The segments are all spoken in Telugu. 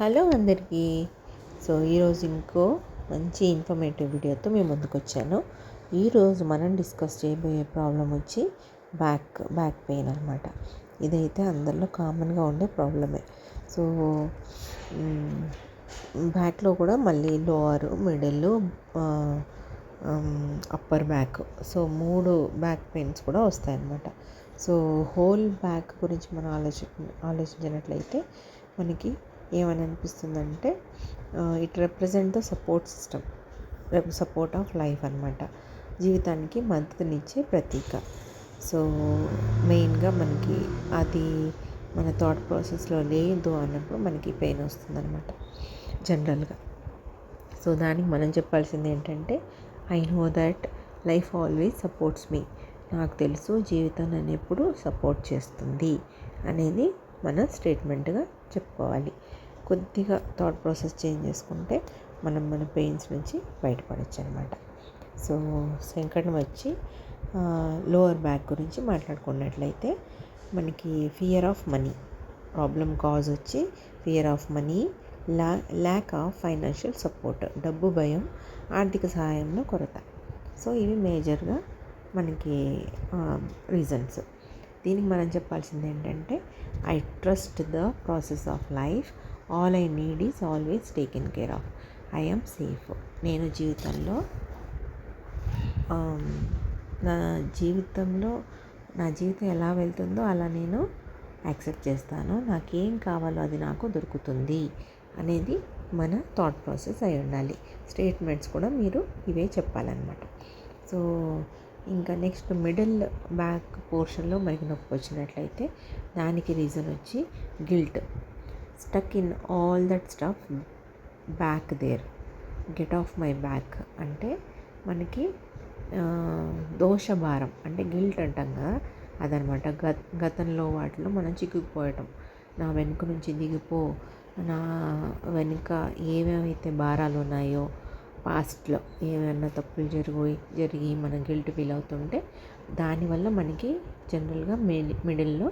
హలో అందరికీ. సో ఈరోజు ఇంకో మంచి ఇన్ఫర్మేటివ్ వీడియోతో మేము ముందుకు వచ్చాను ఈరోజు మనం డిస్కస్ చేయబోయే ప్రాబ్లం వచ్చి బ్యాక్ బ్యాక్ పెయిన్ అనమాట ఇదైతే అందరిలో కామన్గా ఉండే ప్రాబ్లమే సో బ్యాక్లో కూడా మళ్ళీ lower middle upper back so మూడు బ్యాక్ పెయిన్స్ కూడా వస్తాయన్నమాట. సో హోల్ బ్యాక్ గురించి మనం ఆలోచి ఆలోచించినట్లయితే మనకి ఏమని అనిపిస్తుందంటే it represent the support system support of life అనమాట జీవితానికి మద్దతునిచ్చే ప్రతీక. సో మెయిన్గా మనకి అది మన థాట్ ప్రాసెస్లో లేదు అన్నప్పుడు మనకి పెయిన్ వస్తుందన్నమాట జనరల్గా సో దానికి మనం చెప్పాల్సింది ఏంటంటే I know that life always supports me నాకు తెలుసు జీవితం నన్ను ఎప్పుడు సపోర్ట్ చేస్తుంది అనేది మన స్టేట్మెంట్గా చెప్పుకోవాలి. కొద్దిగా థాట్ ప్రాసెస్ చేంజ్ చేసుకుంటే మనం మన పెయిన్స్ నుంచి బయటపడవచ్చు అనమాట సో సెకండ్ వచ్చి లోవర్ బ్యాక్ గురించి మాట్లాడుకున్నట్లయితే మనకి fear of money problem cause వచ్చి ఫియర్ ఆఫ్ మనీ లా ల్యాక్ ఆఫ్ ఫైనాన్షియల్ సపోర్ట్ డబ్బు భయం ఆర్థిక సహాయంలో కొరత. సో ఇవి మేజర్గా మనకి రీజన్స్ దీనికి మనం చెప్పాల్సింది ఏంటంటే I trust the process of life all I need is always taken care of I'm safe నేను జీవితంలో um, నా జీవితంలో నా జీవితం ఎలా వెళ్తుందో అలా నేను యాక్సెప్ట్ చేస్తాను. నాకేం కావాలో అది నాకు దొరుకుతుంది అనేది మన థాట్ ప్రాసెస్ అయి ఉండాలి. స్టేట్మెంట్స్ కూడా మీరు ఇవే చెప్పాలన్నమాట. సో ఇంకా నెక్స్ట్ మిడిల్ బ్యాక్ పోర్షన్లో మనకి నొప్పి వచ్చినట్లయితే దానికి రీజన్ వచ్చి guilt stuck in all that stuff back there get off my back అంటే మనకి దోషభారం. అంటే గిల్ట్ అంటాం కదా అదనమాట. గత గతంలో వాటిలో మనం చిక్కుకుపోయటం. నా వెనుక నుంచి దిగిపో నా వెనుక ఏమేమైతే భారాలు ఉన్నాయో పాస్ట్లో ఏమైనా తప్పులు జరిగి జరిగి మనం గిల్ట్ ఫీల్ అవుతుంటే దానివల్ల మనకి జనరల్గా మిడి మిడిల్లో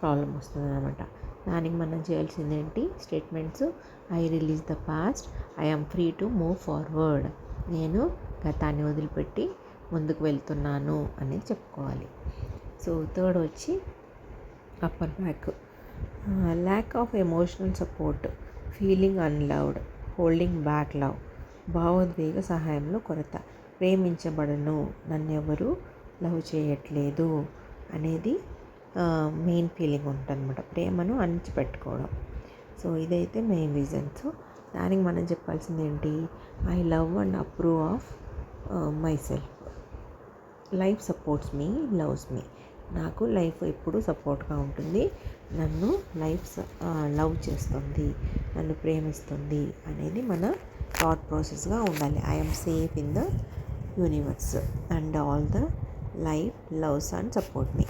ప్రాబ్లం వస్తుంది అనమాట దానికి మనం చేయాల్సింది ఏంటి? Statements. I release the past. I am free to move forward. నేను గతాన్ని వదిలిపెట్టి ముందుకు వెళ్తున్నాను అనేది చెప్పుకోవాలి. సో థర్డ్ వచ్చి upper back lack of emotional support feeling unloved holding back love భావోద్వేగ సహాయంలో కొరత. ప్రేమించబడను. నన్ను ఎవరు లవ్ చేయట్లేదు. అనేది మెయిన్ ఫీలింగ్ ఉంటుందన్నమాట. ప్రేమను అణిచిపెట్టుకోవడం. సో ఇదైతే మెయిన్ రీజన్స్ దానికి మనం చెప్పాల్సింది ఏంటి? I love and approve of myself life supports me loves me నాకు లైఫ్ ఎప్పుడు సపోర్ట్గా ఉంటుంది. నన్ను లైఫ్ లవ్ చేస్తుంది. నన్ను ప్రేమిస్తుంది అనేది మన థాట్ ప్రాసెస్గా ఉండాలి. I'm safe in the universe and all the life loves and support me.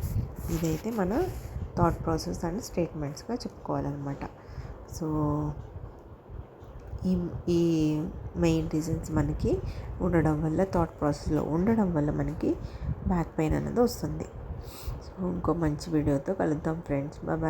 ఇదైతే మన థాట్ ప్రాసెస్ అండ్ స్టేట్మెంట్స్గా చెప్పుకోవాలన్నమాట. సో ఈ ఈ మెయిన్ రీజన్స్ మనకి ఉండడం వల్ల థాట్ ప్రాసెస్లో ఉండడం వల్ల మనకి బ్యాక్ పెయిన్ అనేది వస్తుంది. సో ఇంకో మంచి వీడియోతో కలుద్దాం ఫ్రెండ్స్ బాయ్